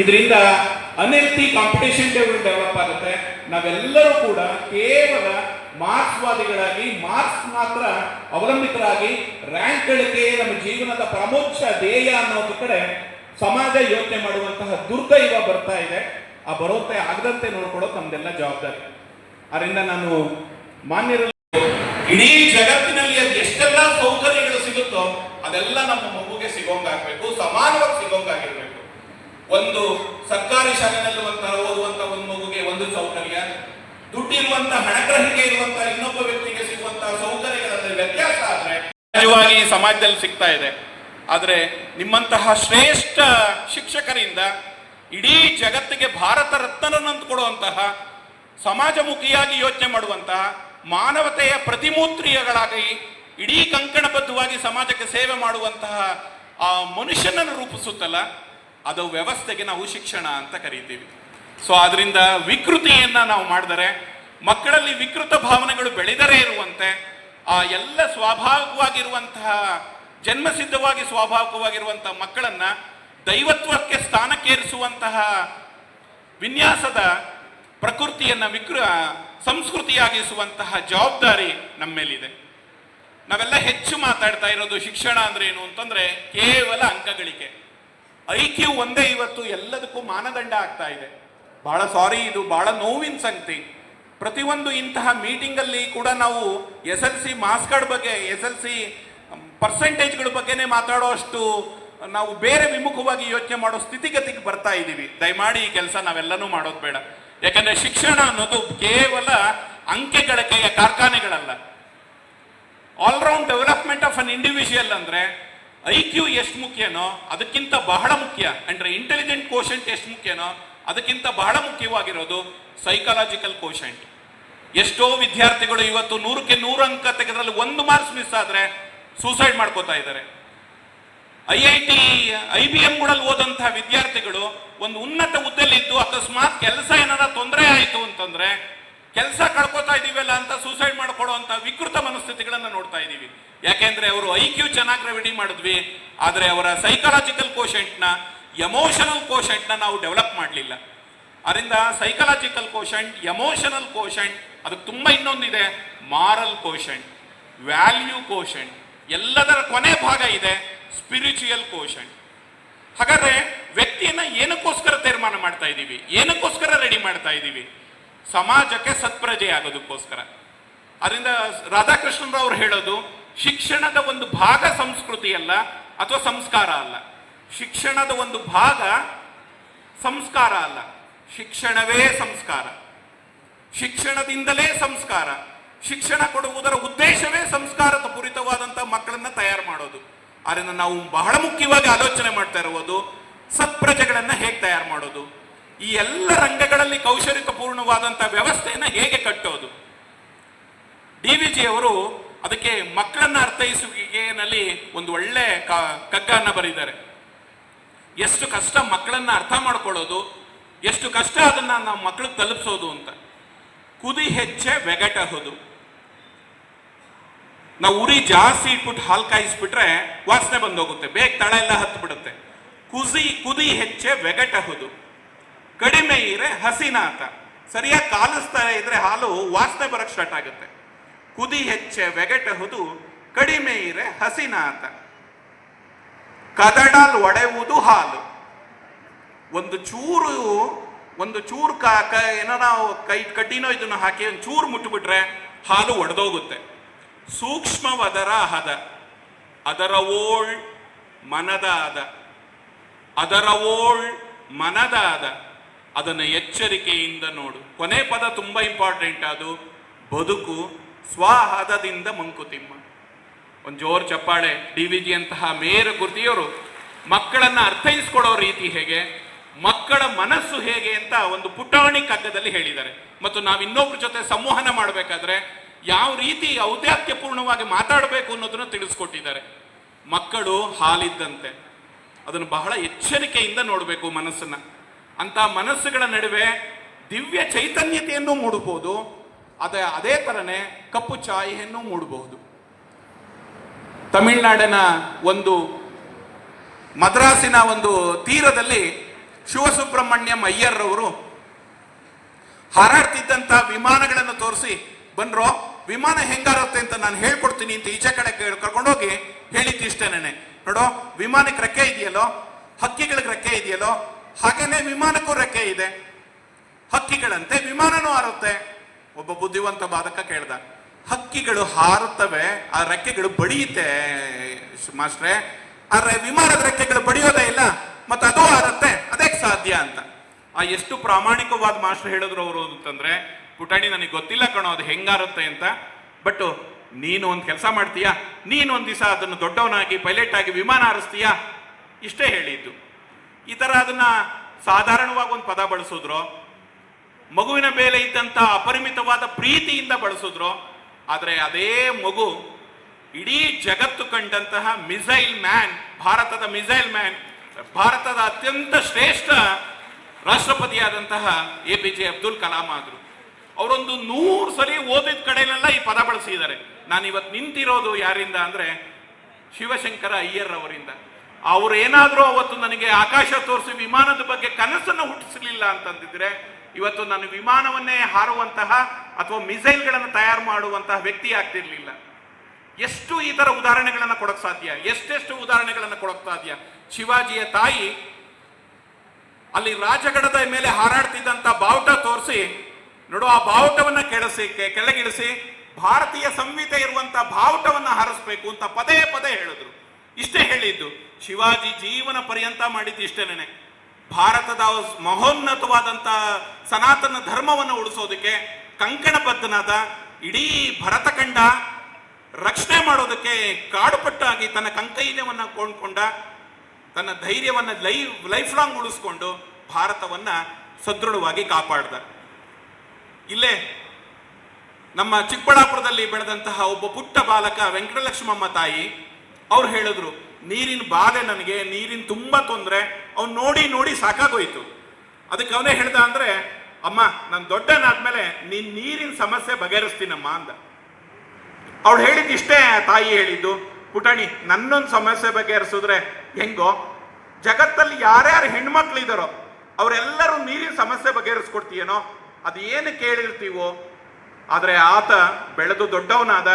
ಇದರಿಂದ ಅನೆಲ್ತಿ competition develop ಆಗುತ್ತೆ. ನಾವೆಲ್ಲರೂ ಕೂಡ ಕೇವಲ ಮಾರ್ಕ್ಸ್ವಾದಿಗಳಾಗಿ, ಮಾರ್ಕ್ಸ್ ಮಾತ್ರ ಅವಲಂಬಿತರಾಗಿ ರ್ಯಾಂಕ್ ಗಳಿಕೆ ನಮ್ಮ ಜೀವನದ ಪ್ರಮುಖ ಧ್ಯೇಯ ಅನ್ನೋದ್ರ ಕಡೆ ಸಮಾಜ ಯೋಚನೆ ಮಾಡುವಂತಹ ದುರ್ದೈವ ಬರ್ತಾ ಇದೆ. ಆ ಬರೋತೆ ಆಗದಂತೆ ನೋಡ್ಕೊಳ್ಳೋದು ನಮ್ದೆಲ್ಲ ಜವಾಬ್ದಾರಿ. ಅದರಿಂದ ನಾನು ಮಾನ್ಯರಲ್ಲಿ ಇಡೀ ಜಗತ್ತಿನಲ್ಲಿ ಅದು ಎಷ್ಟೆಲ್ಲ ಸೌಕರ್ಯಗಳು ಸಿಗುತ್ತೋ ಅದೆಲ್ಲ ನಮ್ಮ ಮಗುಗೆ ಸಿಗೋಂಗಾಗಬೇಕು, ಸಮಾನವಾಗಿ ಸಿಗೋಂಗಾಗಿರ್ಬೇಕು. ಒಂದು ಸರ್ಕಾರಿ ಶಾಲೆಯಲ್ಲಿರುವಂತಹ ಓದುವಂತ ಒಂದು ಮಗುಗೆ ಒಂದು ಸೌಕರ್ಯ ದುಡ್ಡಿರುವಂತ ಹಣಗ್ರಹಿಕೆ ಇರುವಂತಹ ಇನ್ನೊಬ್ಬ ವ್ಯಕ್ತಿಗೆ ಸಿಗುವಂತಹ ಸೌಕರ್ಯಗಳಲ್ಲಿ ವ್ಯತ್ಯಾಸ ಆದ್ರೆ ನಿಜವಾಗಿ ಸಮಾಜದಲ್ಲಿ ಸಿಗ್ತಾ ಇದೆ. ಆದ್ರೆ ನಿಮ್ಮಂತಹ ಶ್ರೇಷ್ಠ ಶಿಕ್ಷಕರಿಂದ ಇಡೀ ಜಗತ್ತಿಗೆ ಭಾರತ ರತ್ನನಂತ ಕೊಡುವಂತಹ ಸಮಾಜಮುಖಿಯಾಗಿ ಯೋಚನೆ ಮಾಡುವಂತಹ, ಮಾನವತೆಯ ಪ್ರತಿಮೂತ್ರಿಯಗಳಾಗಿ ಇಡೀ ಕಂಕಣಬದ್ಧವಾಗಿ ಸಮಾಜಕ್ಕೆ ಸೇವೆ ಮಾಡುವಂತಹ ಆ ಮನುಷ್ಯನನ್ನು ರೂಪಿಸುತ್ತಲ್ಲ ಅದು ವ್ಯವಸ್ಥೆಗೆ ನಾವು ಶಿಕ್ಷಣ ಅಂತ ಕರಿತೀವಿ. ಸೊ ಅದರಿಂದ ವಿಕೃತಿಯನ್ನ ನಾವು ಮಾಡಿದರೆ, ಮಕ್ಕಳಲ್ಲಿ ವಿಕೃತ ಭಾವನೆಗಳು ಬೆಳೆದರೆ ಇರುವಂತೆ, ಆ ಎಲ್ಲ ಸ್ವಾಭಾವಿಕವಾಗಿರುವಂತಹ, ಜನ್ಮಸಿದ್ಧವಾಗಿ ಸ್ವಾಭಾವಿಕವಾಗಿರುವಂತಹ ಮಕ್ಕಳನ್ನ ದೈವತ್ವಕ್ಕೆ ಸ್ಥಾನಕ್ಕೇರಿಸುವಂತಹ ವಿನ್ಯಾಸದ ಪ್ರಕೃತಿಯನ್ನ ವಿಕೃ ಸಂಸ್ಕೃತಿಯಾಗಿಸುವಂತಹ ಜವಾಬ್ದಾರಿ ನಮ್ಮ ಮೇಲಿದೆ ನಾವೆಲ್ಲ ಹೆಚ್ಚು ಮಾತಾಡ್ತಾ ಇರೋದು ಶಿಕ್ಷಣ ಅಂದ್ರೆ ಏನು ಅಂತಂದ್ರೆ ಕೇವಲ ಅಂಕಗಳಿಕೆ. ಐ ಕ್ಯೂ ಒಂದೇ ಇವತ್ತು, ಎಲ್ಲದಕ್ಕೂ ಮಾನದಂಡ ಆಗ್ತಾ ಇದೆ. ಬಹಳ ಸಾರಿ ಇದು, ಬಹಳ ನೋವಿನ ಸಂಗತಿ. ಪ್ರತಿಯೊಂದು ಇಂತಹ ಮೀಟಿಂಗ್ ಅಲ್ಲಿ ಕೂಡ ನಾವು ಎಸ್ ಎಲ್ ಸಿ ಮಾರ್ಕ್ಸ್ಗಳ ಬಗ್ಗೆ, ಎಸ್ ಎಲ್ ಸಿ ಪರ್ಸೆಂಟೇಜ್ಗಳ ಬಗ್ಗೆನೇ ಮಾತಾಡೋ ಅಷ್ಟು ನಾವು ಬೇರೆ ವಿಮುಖವಾಗಿ ಯೋಚನೆ ಮಾಡೋ ಸ್ಥಿತಿಗತಿಗೆ ಬರ್ತಾ ಇದ್ದೀವಿ ದಯಮಾಡಿ ಈ ಕೆಲಸ ನಾವೆಲ್ಲನೂ ಮಾಡೋದು ಬೇಡ. ಯಾಕಂದ್ರೆ ಶಿಕ್ಷಣ ಅನ್ನೋದು ಕೇವಲ ಅಂಕೆ ಗಳಿಕೆಯ ಕಾರ್ಖಾನೆಗಳಲ್ಲ. All round development of an individual ಅಂದ್ರೆ ಐ ಕ್ಯೂ ಎಷ್ಟು ಮುಖ್ಯನೋ ಅದಕ್ಕಿಂತ ಬಹಳ ಮುಖ್ಯ. ಅಂದ್ರೆ ಇಂಟೆಲಿಜೆಂಟ್ ಕೋಶೆಂಟ್ ಎಷ್ಟು ಮುಖ್ಯನೋ ಅದಕ್ಕಿಂತ ಬಹಳ ಮುಖ್ಯವಾಗಿರೋದು ಸೈಕಾಲಜಿಕಲ್ ಕೋಶೆಂಟ್ ಎಷ್ಟೋ ವಿದ್ಯಾರ್ಥಿಗಳು ಇವತ್ತು ನೂರಕ್ಕೆ ನೂರು ಅಂಕ ತೆಗೆದ್ರಲ್ಲಿ ಒಂದು ಮಾರ್ಕ್ಸ್ ಮಿಸ್ ಆದ್ರೆ ಸೂಸೈಡ್ ಮಾಡ್ಕೋತಾ ಇದ್ದಾರೆ. I I T, I B ಎಂಗಳಲ್ಲಿ ಓದಂತಹ ವಿದ್ಯಾರ್ಥಿಗಳು ಒಂದು ಉನ್ನತ ಹುದ್ದೆಲಿದ್ದು ಅಕಸ್ಮಾತ್ ಕೆಲಸ ಏನಾರ ತೊಂದರೆ ಆಯಿತು ಅಂತಂದ್ರೆ ಕೆಲಸ ಕಳ್ಕೊತಾ ಇದೀವಲ್ಲ ಅಂತ ಸೂಸೈಡ್ ಮಾಡ್ಕೊಡುವಂತ ವಿಕೃತ ಮನಸ್ಥಿತಿಗಳನ್ನ ನೋಡ್ತಾ ಇದೀವಿ. ಯಾಕೆಂದ್ರೆ ಅವರು ಐ ಕ್ಯೂ ಚೆನ್ನಾಗಿ ರೆಡಿ ಮಾಡಿದ್ವಿ, ಆದ್ರೆ ಅವರ ಸೈಕಾಲಜಿಕಲ್ ಕೋಶೆಂಟ್ನ ಎಮೋಷನಲ್ ಕೋಶೆಂಟ್ನ ನಾವು ಡೆವಲಪ್ ಮಾಡಲಿಲ್ಲ. ಅದರಿಂದ ಸೈಕಲಾಜಿಕಲ್ ಕೋಶೆಂಟ್ ಎಮೋಷನಲ್ ಕೋಶೆಂಟ್ ಅದಕ್ಕೆ ತುಂಬಾ ಇನ್ನೊಂದಿದೆ ಮಾರಲ್ ಕೋಶೆಂಟ್ ವ್ಯಾಲ್ಯೂ ಕೋಶೆಂಟ್ ಎಲ್ಲದರ ಕೊನೆ ಭಾಗ ಇದೆ ಸ್ಪಿರಿಚುಯಲ್ ಕೋಶೆಂಟ್ ಹಾಗಾದ್ರೆ ವ್ಯಕ್ತಿಯನ್ನ ಏನಕ್ಕೋಸ್ಕರ ತೀರ್ಮಾನ ಮಾಡ್ತಾ ಇದ್ದೀವಿ ಏನಕ್ಕೋಸ್ಕರ ರೆಡಿ ಮಾಡ್ತಾ ಇದ್ದೀವಿ ಸಮಾಜಕ್ಕೆ ಸತ್ಪ್ರಜೆ ಆಗೋದಕ್ಕೋಸ್ಕರ. ಅದರಿಂದ ರಾಧಾಕೃಷ್ಣರವ್ರು ಹೇಳೋದು, ಶಿಕ್ಷಣದ ಒಂದು ಭಾಗ ಸಂಸ್ಕೃತಿ ಅಲ್ಲ, ಅಥವಾ ಸಂಸ್ಕಾರ ಅಲ್ಲ. ಶಿಕ್ಷಣದ ಒಂದು ಭಾಗ ಸಂಸ್ಕಾರ ಅಲ್ಲ. ಶಿಕ್ಷಣವೇ ಸಂಸ್ಕಾರ. ಶಿಕ್ಷಣದಿಂದಲೇ ಸಂಸ್ಕಾರ. ಶಿಕ್ಷಣ ಕೊಡುವುದರ ಉದ್ದೇಶವೇ ಸಂಸ್ಕಾರದ ಪೂರಿತವಾದಂಥ ಮಕ್ಕಳನ್ನ ತಯಾರು ಮಾಡೋದು. ಅದರಿಂದ ನಾವು ಬಹಳ ಮುಖ್ಯವಾಗಿ ಆಲೋಚನೆ ಮಾಡ್ತಾ ಇರುವುದು ಸತ್ಪ್ರಜೆಗಳನ್ನ ಹೇಗೆ ತಯಾರು ಮಾಡೋದು. ಈ ಎಲ್ಲ ರಂಗಗಳಲ್ಲಿ ಕೌಶಲ್ಯಪೂರ್ಣವಾದಂಥ ವ್ಯವಸ್ಥೆಯನ್ನು ಹೇಗೆ ಕಟ್ಟೋದು? ಡಿ ವಿ ಜಿ ಅವರು ಅದಕ್ಕೆ ಮಕ್ಕಳನ್ನ ಅರ್ಥೈಸುವಿಕೆಯಲ್ಲಿ ಒಂದು ಒಳ್ಳೆ ಕಗ್ಗನ್ನ ಬರೆದಿದ್ದಾರೆ ಎಷ್ಟು ಕಷ್ಟ ಮಕ್ಕಳನ್ನ ಅರ್ಥ ಮಾಡ್ಕೊಳ್ಳೋದು, ಎಷ್ಟು ಕಷ್ಟ ಅದನ್ನ ನಾವು ಮಕ್ಕಳಿಗೆ ತಲುಪಿಸೋದು ಅಂತ. ಕುದಿ ಹೆಚ್ಚೆ ವೆಗಟಹುದು. ನಾವು ಉರಿ ಜಾಸ್ತಿ ಇಟ್ಬಿಟ್ಟು ಹಾಲು ಕಾಯಿಸ್ಬಿಟ್ರೆ ವಾಸನೆ ಬಂದೋಗುತ್ತೆ, ಬೇಗ ತಳ ಎಲ್ಲ ಹತ್ತು ಬಿಡುತ್ತೆ ಕುಸಿ, ಕುದಿ ಹೆಚ್ಚೆ ಬೆಗಟಹುದು ಕಡಿಮೆ ಇರೆ ಅಂತ. ಸರಿಯಾಗಿ ಕಾಲಿಸ್ತಾ ಇದ್ರೆ ಹಾಲು ವಾಸನೆ ಬರಕ್ ಸ್ಟಾರ್ಟ್ ಆಗುತ್ತೆ. ಕುದಿ ಹೆಚ್ಚೆ ವೆಗಟಹುದು ಕಡಿಮೆ ಇರೆ ಹಸಿನಾತ ಕದಡಲ್ ಒಡೆಯುವುದು ಹಾಲು. ಒಂದು ಚೂರು ಒಂದು ಚೂರು ಕಾಕ ಏನೋ ನಾವು ಕೈ, ಕಡ್ಡಿನೋ ಇದನ್ನು ಹಾಕಿ ಒಂದು ಚೂರು ಮುಟ್ಟುಬಿಟ್ರೆ ಹಾಲು ಒಡೆದೋಗುತ್ತೆ. ಸೂಕ್ಷ್ಮವದರ ಹದ. ಅದರ ಓಳ್ ಮನದ ಅದ ಅದರ ಓಳ್ ಮನದ ಅದ ಅದನ್ನು ಎಚ್ಚರಿಕೆಯಿಂದ ನೋಡು. ಕೊನೆ ಪದ ತುಂಬಾ ಇಂಪಾರ್ಟೆಂಟ್ ಅದು, ಬದುಕು ಸ್ವಹದದಿಂದ ಮಂಕುತಿಮ್ಮ. ಒಂದು ಜೋರ್ ಚಪ್ಪಾಳೆ, ಡಿ ವಿ ಜಿ ಅಂತಹ ಮೇರು ಗುರ್ತಿಯವರು ಮಕ್ಕಳನ್ನು ಅರ್ಥೈಸ್ಕೊಡೋ ರೀತಿ ಹೇಗೆ, ಮಕ್ಕಳ ಮನಸ್ಸು ಹೇಗೆ ಅಂತ ಒಂದು ಪುಟಾಣಿ ಕಗ್ಗದಲ್ಲಿ ಹೇಳಿದ್ದಾರೆ. ಮತ್ತು ನಾವು ಇನ್ನೊಬ್ರ ಜೊತೆ ಸಂವಹನ ಮಾಡಬೇಕಾದ್ರೆ ಯಾವ ರೀತಿ ಔದಾತ್ಯಪೂರ್ಣವಾಗಿ ಮಾತಾಡಬೇಕು ಅನ್ನೋದನ್ನ ತಿಳಿಸ್ಕೊಟ್ಟಿದ್ದಾರೆ. ಮಕ್ಕಳು ಹಾಲಿದ್ದಂತೆ. ಅದನ್ನು ಬಹಳ ಎಚ್ಚರಿಕೆಯಿಂದ ನೋಡಬೇಕು ಮನಸ್ಸನ್ನ. ಅಂತ ಮನಸ್ಸುಗಳ ನಡುವೆ ದಿವ್ಯ ಚೈತನ್ಯತೆಯನ್ನು ಮೂಡಬಹುದು. ಅದೇ ಅದೇ ತರನೇ ಕಪ್ಪು ಛಾಯೆಯನ್ನು ಮೂಡಬಹುದು. ತಮಿಳುನಾಡಿನ ಒಂದು ಮದ್ರಾಸಿನ ಒಂದು ತೀರದಲ್ಲಿ ಶಿವಸುಬ್ರಹ್ಮಣ್ಯಂ ಅಯ್ಯರ್ರವರು ಹಾರಾಡ್ತಿದ್ದಂಥ ವಿಮಾನಗಳನ್ನು ತೋರಿಸಿ ಬಂದ್ರೋ ವಿಮಾನ ಹೆಂಗಾರುತ್ತೆ ಅಂತ ನಾನು ಹೇಳ್ಕೊಡ್ತೀನಿ ಅಂತ ಈಚೆ ಕಡೆ ಕರ್ಕೊಂಡೋಗಿ ಹೇಳಿದ್ದು ಇಷ್ಟೇನೆ ನೋಡೋ, ವಿಮಾನಕ್ಕೆ ರೆಕ್ಕೆ ಇದೆಯಲ್ಲೋ? ಹಕ್ಕಿಗಳಿಗೆ ರೆಕ್ಕೆ ಇದೆಯಲ್ಲೋ? ಹಾಗೇನೆ ವಿಮಾನಕ್ಕೂ ರೆಕ್ಕೆ ಇದೆ. ಹಕ್ಕಿಗಳಂತೆ ವಿಮಾನನೂ ಹಾರುತ್ತೆ. ಒಬ್ಬ ಬುದ್ಧಿವಂತ ಬಾಧಕ ಕೇಳ್ದ, ಹಕ್ಕಿಗಳು ಹಾರುತ್ತವೆ, ಆ ರೆಕ್ಕೆಗಳು ಬಡಿಯುತ್ತೆ, ಮಾಸ್ಟ್ರೆ. ಆದ್ರೆ ವಿಮಾನದ ರೆಕ್ಕೆಗಳು ಬಡಿಯೋದೇ ಇಲ್ಲ, ಮತ್ತೆ ಅದು ಹಾರುತ್ತೆ ಅದಕ್ಕೆ ಸಾಧ್ಯ ಅಂತ. ಆ ಎಷ್ಟು ಪ್ರಾಮಾಣಿಕವಾದ ಮಾಸ್ಟರ್ ಹೇಳಿದ್ರು ಅವರು ಅಂತಂದ್ರೆ, ಪುಟಾಣಿ, ನನಗೆ ಗೊತ್ತಿಲ್ಲ ಕಣೋ, ಅದು ಹೆಂಗಾರುತ್ತೆ ಅಂತ. ಬಟ್ ನೀನು ಒಂದು ಕೆಲಸ ಮಾಡ್ತೀಯಾ? ನೀನು ಒಂದು ದಿವಸ ಅದನ್ನು ದೊಡ್ಡವನಾಗಿ, ಪೈಲಟ್ ಆಗಿ ವಿಮಾನ ಹಾರಿಸ್ತೀಯಾ? ಇಷ್ಟೇ ಹೇಳಿದ್ದು. ಈ ತರ ಅದನ್ನ ಸಾಧಾರಣವಾಗಿ ಒಂದು ಪದ ಬಳಸಿದ್ರು, ಮಗುವಿನ ಮೇಲೆ ಇದ್ದಂತ ಅಪರಿಮಿತವಾದ ಪ್ರೀತಿಯಿಂದ ಬಳಸಿದ್ರು, ಆದರೆ ಅದೇ ಮಗು ಇಡೀ ಜಗತ್ತು ಕಂಡಂತಹ ಮಿಸೈಲ್ ಮ್ಯಾನ್, ಭಾರತದ ಮಿಸೈಲ್ ಮ್ಯಾನ್, ಭಾರತದ ಅತ್ಯಂತ ಶ್ರೇಷ್ಠ ರಾಷ್ಟ್ರಪತಿಯಾದಂತಹ A P J Abdul Kalam ಆದರು. ಅವರೊಂದು ನೂರು ಸರಿ ಓದಿದ ಕಡೆಯಲ್ಲೆಲ್ಲ ಈ ಪದ ಬಳಸಿದ್ದಾರೆ. ನಾನು ಇವತ್ತು ನಿಂತಿರೋದು ಯಾರಿಂದ ಅಂದ್ರೆ ಶಿವಶಂಕರ ಅಯ್ಯರ್ ಅವರಿಂದ. ಅವ್ರು ಏನಾದರೂ ಅವತ್ತು ನನಗೆ ಆಕಾಶ ತೋರಿಸಿ ವಿಮಾನದ ಬಗ್ಗೆ ಕನಸನ್ನು ಹುಟ್ಟಿಸಲಿಲ್ಲ ಅಂತಂದಿದ್ರೆ, ಇವತ್ತು ನಾನು ವಿಮಾನವನ್ನೇ ಹಾರುವಂತಹ ಅಥವಾ ಮಿಸೈಲ್ಗಳನ್ನು ತಯಾರು ಮಾಡುವಂತಹ ವ್ಯಕ್ತಿ ಆಗ್ತಿರ್ಲಿಲ್ಲ. ಎಷ್ಟು ಈ ತರ ಉದಾಹರಣೆಗಳನ್ನ ಕೊಡಕ್ ಸಾಧ್ಯ? ಎಷ್ಟೆಷ್ಟು ಉದಾಹರಣೆಗಳನ್ನು ಕೊಡಕ್ ಸಾಧ್ಯ? ಶಿವಾಜಿಯ ತಾಯಿ ಅಲ್ಲಿ ರಾಜಗಡದ ಮೇಲೆ ಹಾರಾಡ್ತಿದ್ದಂಥ ಬಾವುಟ ತೋರಿಸಿ, ನೋಡು ಆ ಬಾವುಟವನ್ನು ಕೆಳಸಿ ಕೆಳಗಿಳಿಸಿ, ಭಾರತೀಯ ಸಂಹಿತೆ ಇರುವಂತ ಬಾವುಟವನ್ನು ಹಾರಿಸ್ಬೇಕು ಅಂತ ಪದೇ ಪದೇ ಹೇಳಿದ್ರು. ಇಷ್ಟೇ ಹೇಳಿದ್ದು. ಶಿವಾಜಿ ಜೀವನ ಪರ್ಯಂತ ಮಾಡಿದ್ದು ಇಷ್ಟೇನೆ ಭಾರತದ ಮಹೋನ್ನತವಾದಂಥ ಸನಾತನ ಧರ್ಮವನ್ನು ಉಳಿಸೋದಕ್ಕೆ ಕಂಕಣಬದ್ಧನಾದ ಇಡೀ ಭರತಖಂಡ ರಕ್ಷಣೆ ಮಾಡೋದಕ್ಕೆ ಕಾಡುಪಟ್ಟಾಗಿ ತನ್ನ ಕಂಕೈಲ್ಯವನ್ನ ಕೊಂಡ್ಕೊಂಡ, ತನ್ನ ಧೈರ್ಯವನ್ನ ಲೈಫ್ ಲೈಫ್ ಲಾಂಗ್ ಉಳಿಸ್ಕೊಂಡು ಭಾರತವನ್ನ ಸದೃಢವಾಗಿ ಕಾಪಾಡ್ದ. ಇಲ್ಲೇ ನಮ್ಮ ಚಿಕ್ಕಬಳ್ಳಾಪುರದಲ್ಲಿ ಬೆಳೆದಂತಹ ಒಬ್ಬ ಪುಟ್ಟ ಬಾಲಕ ವೆಂಕಟಲಕ್ಷ್ಮಮ್ಮ ತಾಯಿ ಅವ್ರು ಹೇಳಿದ್ರು, ನೀರಿನ ಬಾಧೆ ನನಗೆ, ನೀರಿನ ತುಂಬ ತೊಂದರೆ, ಅವ್ನು ನೋಡಿ ನೋಡಿ ಸಾಕಾಗೋಯ್ತು. ಅದಕ್ಕೆ ಅವನೇ ಹೇಳ್ದ ಅಂದ್ರೆ, ಅಮ್ಮ, ನಾನು ದೊಡ್ಡನಾದ್ಮೇಲೆ ನೀನ್ ನೀರಿನ ಸಮಸ್ಯೆ ಬಗೆಹರಿಸ್ತೀನಮ್ಮ ಅಂದ. ಅವಳು ಹೇಳಿದ್ದು ಇಷ್ಟೇ ತಾಯಿ ಹೇಳಿದ್ದು, ಪುಟಾಣಿ, ನನ್ನೊಂದು ಸಮಸ್ಯೆ ಬಗೆಹರಿಸಿದ್ರೆ ಹೆಂಗೋ, ಜಗತ್ತಲ್ಲಿ ಯಾರ್ಯಾರು ಹೆಣ್ಮಕ್ಳಿದಾರೋ, ಅವರೆಲ್ಲರೂ ನೀರಿನ ಸಮಸ್ಯೆ ಬಗೆಹರಿಸ್ಕೊಡ್ತೀಯೇನೋ ಅದು ಏನು ಕೇಳಿರ್ತೀವೋ? ಆದರೆ ಆತ ಬೆಳೆದು ದೊಡ್ಡವನಾದ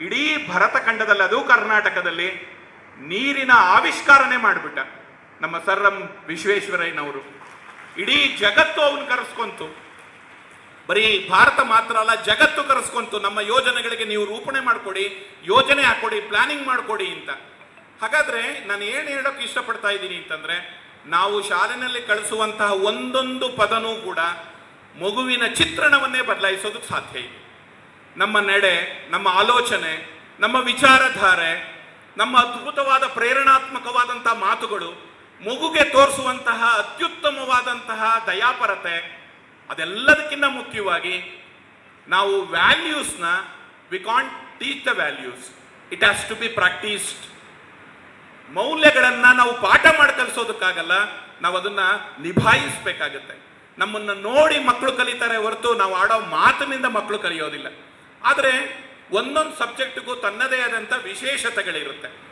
ಇಡೀ ಭರತಖಂಡದಲ್ಲಿ ಅದು ಕರ್ನಾಟಕದಲ್ಲಿ ನೀರಿನ ಆವಿಷ್ಕಾರನೇ ಮಾಡಿಬಿಟ್ಟ. ನಮ್ಮ ಸರ್ ಎಂ ವಿಶ್ವೇಶ್ವರಯ್ಯನವರು. ಇಡೀ ಜಗತ್ತು ಅವನು ಕರೆಸ್ಕೊಂತು. ಬರೀ ಭಾರತ ಮಾತ್ರ ಅಲ್ಲ, ಜಗತ್ತು ಕರೆಸ್ಕೊಂತು. ನಮ್ಮ ಯೋಜನೆಗಳಿಗೆ ನೀವು ರೂಪಣೆ ಮಾಡಿಕೊಡಿ, ಯೋಜನೆ ಹಾಕೊಡಿ, ಪ್ಲಾನಿಂಗ್ ಮಾಡಿಕೊಡಿ ಅಂತ. ಹಾಗಾದ್ರೆ ನಾನು ಏನು ಹೇಳೋಕೆ ಇಷ್ಟಪಡ್ತಾ ಇದ್ದೀನಿ ಅಂತಂದ್ರೆ, ನಾವು ಶಾಲೆನಲ್ಲಿ ಕಳಿಸುವಂತಹ ಒಂದೊಂದು ಪದನೂ ಕೂಡ ಮಗುವಿನ ಚಿತ್ರಣವನ್ನೇ ಬದಲಾಯಿಸೋದಕ್ಕೆ ಸಾಧ್ಯ ಇದೆ ನಮ್ಮ ನಡೆ, ನಮ್ಮ ಆಲೋಚನೆ, ನಮ್ಮ ವಿಚಾರಧಾರೆ, ನಮ್ಮ ಅದ್ಭುತವಾದ ಪ್ರೇರಣಾತ್ಮಕವಾದಂತಹ ಮಾತುಗಳು, ಮಗುಗೆ ತೋರಿಸುವಂತಹ ಅತ್ಯುತ್ತಮವಾದಂತಹ ದಯಾಪರತೆ, ಅದೆಲ್ಲದಕ್ಕಿಂತ ಮುಖ್ಯವಾಗಿ ನಾವು ವ್ಯಾಲ್ಯೂಸ್ನ we can't teach the values it has to be practised ಮೌಲ್ಯಗಳನ್ನು ನಾವು ಪಾಠ ಮಾಡಿ ಕಲಿಸೋದಕ್ಕಾಗಲ್ಲ, ನಾವು ಅದನ್ನ ನಿಭಾಯಿಸಬೇಕಾಗುತ್ತೆ. ನಮ್ಮನ್ನು ನೋಡಿ ಮಕ್ಕಳು ಕಲಿತಾರೆ ಹೊರತು ನಾವು ಆಡೋ ಮಾತಿನಿಂದ ಮಕ್ಕಳು ಕಲಿಯೋದಿಲ್ಲ. ಆದರೆ ಒಂದೊಂದು ಸಬ್ಜೆಕ್ಟ್ಗೂ ತನ್ನದೇ ಆದಂಥ ವಿಶೇಷತೆಗಳಿರುತ್ತೆ.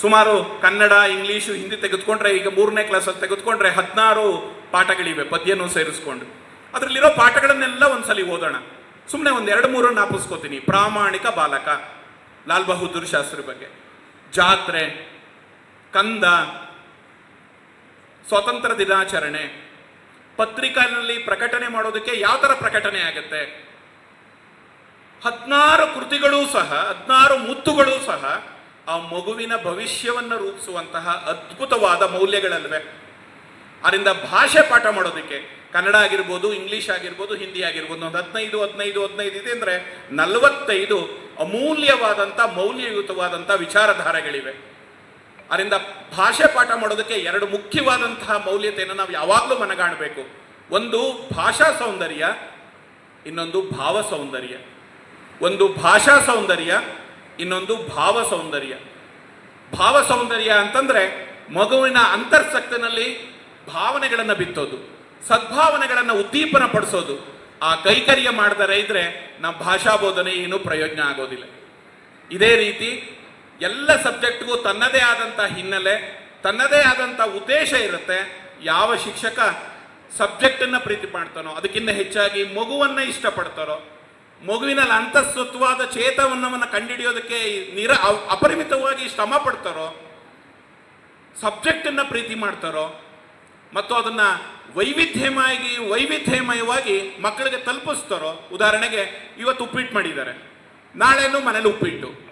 ಸುಮಾರು ಕನ್ನಡ, ಇಂಗ್ಲೀಷು, ಹಿಂದಿ ತೆಗೆದುಕೊಂಡ್ರೆ ಈಗ ಮೂರನೇ ಕ್ಲಾಸಲ್ಲಿ ತೆಗೆದುಕೊಂಡ್ರೆ ಹದಿನಾರು ಪಾಠಗಳಿವೆ, ಪದ್ಯನೂ ಸೇರಿಸ್ಕೊಂಡು. ಅದರಲ್ಲಿರೋ ಪಾಠಗಳನ್ನೆಲ್ಲ ಒಂದ್ಸಲಿ ಓದೋಣ. ಸುಮ್ಮನೆ ಒಂದು ಎರಡು ಮೂರನ್ನ ಹಾಪಿಸ್ಕೋತೀನಿ ಪ್ರಾಮಾಣಿಕ ಬಾಲಕ, ಲಾಲ್ ಬಹದ್ದೂರ್ ಶಾಸ್ತ್ರಿ ಬಗ್ಗೆ. ಜಾತ್ರೆ, ಕಂದ, ಸ್ವಾತಂತ್ರ್ಯ ದಿನಾಚರಣೆ. ಪತ್ರಿಕೆಯಲ್ಲಿ ಪ್ರಕಟಣೆ ಮಾಡೋದಕ್ಕೆ ಯಾವ ಥರ ಪ್ರಕಟಣೆ ಆಗುತ್ತೆ? ಹದಿನಾರು ಕೃತಿಗಳೂ ಸಹ, ಹದಿನಾರು ಮುತ್ತುಗಳೂ ಸಹ ಆ ಮಗುವಿನ ಭವಿಷ್ಯವನ್ನು ರೂಪಿಸುವಂತಹ ಅದ್ಭುತವಾದ ಮೌಲ್ಯಗಳಲ್ವೇ. ಅದರಿಂದ ಭಾಷೆ ಪಾಠ ಮಾಡೋದಕ್ಕೆ ಕನ್ನಡ ಆಗಿರ್ಬೋದು, ಇಂಗ್ಲಿಷ್ ಆಗಿರ್ಬೋದು, ಹಿಂದಿ ಆಗಿರ್ಬೋದು, ಒಂದು ಹದಿನೈದು ಹದಿನೈದು ಹದಿನೈದು ಇದೆ ಅಂದರೆ ನಲವತ್ತೈದು ಅಮೂಲ್ಯವಾದಂಥ ಮೌಲ್ಯಯುತವಾದಂಥ ವಿಚಾರಧಾರೆಗಳಿವೆ. ಅದರಿಂದ ಭಾಷೆ ಪಾಠ ಮಾಡೋದಕ್ಕೆ ಎರಡು ಮುಖ್ಯವಾದಂತಹ ಮೌಲ್ಯತೆಯನ್ನು ನಾವು ಯಾವಾಗಲೂ ಮನಗಾಣಬೇಕು. ಒಂದು ಭಾಷಾ ಸೌಂದರ್ಯ, ಇನ್ನೊಂದು ಭಾವ ಸೌಂದರ್ಯ. ಒಂದು ಭಾಷಾ ಸೌಂದರ್ಯ, ಇನ್ನೊಂದು ಭಾವ ಸೌಂದರ್ಯ. ಭಾವ ಸೌಂದರ್ಯ ಅಂತಂದ್ರೆ ಮಗುವಿನ ಅಂತರ್ಸಕ್ತಿನಲ್ಲಿ ಭಾವನೆಗಳನ್ನು ಬಿತ್ತೋದು, ಸದ್ಭಾವನೆಗಳನ್ನು ಉದ್ದೀಪನ ಪಡಿಸೋದು. ಆ ಕೈಕರ್ಯ ಮಾಡದರೆ ಇದ್ರೆ ನಮ್ಮ ಭಾಷಾ ಬೋಧನೆ ಏನೂ ಪ್ರಯೋಜನ ಆಗೋದಿಲ್ಲ. ಇದೇ ರೀತಿ ಎಲ್ಲ ಸಬ್ಜೆಕ್ಟ್ಗೂ ತನ್ನದೇ ಆದಂಥ ಹಿನ್ನೆಲೆ, ತನ್ನದೇ ಆದಂಥ ಉದ್ದೇಶ ಇರುತ್ತೆ. ಯಾವ ಶಿಕ್ಷಕ ಸಬ್ಜೆಕ್ಟನ್ನು ಪ್ರೀತಿ ಮಾಡ್ತಾನೋ, ಅದಕ್ಕಿಂತ ಹೆಚ್ಚಾಗಿ ಮಗುವನ್ನು ಇಷ್ಟಪಡ್ತಾರೋ ಮಗುವಿನಲ್ಲಿ ಅಂತಸ್ತತ್ವವಾದ ಚೇತವನ್ನವನ್ನು ಕಂಡುಹಿಡಿಯೋದಕ್ಕೆ ನಿರ ಅಪರಿಮಿತವಾಗಿ ಶ್ರಮ ಪಡ್ತಾರೋ, ಸಬ್ಜೆಕ್ಟನ್ನು ಪ್ರೀತಿ ಮಾಡ್ತಾರೋ, ಮತ್ತು ಅದನ್ನು ವೈವಿಧ್ಯಮಯವಾಗಿ ವೈವಿಧ್ಯಮಯವಾಗಿ ಮಕ್ಕಳಿಗೆ ತಲುಪಿಸ್ತಾರೋ, ಉದಾಹರಣೆಗೆ ಇವತ್ತು ಉಪ್ಪಿಟ್ಟು ಮಾಡಿದ್ದಾರೆ. ನಾಳೆನೂ ಮನೇಲಿ ಉಪ್ಪಿಟ್ಟು.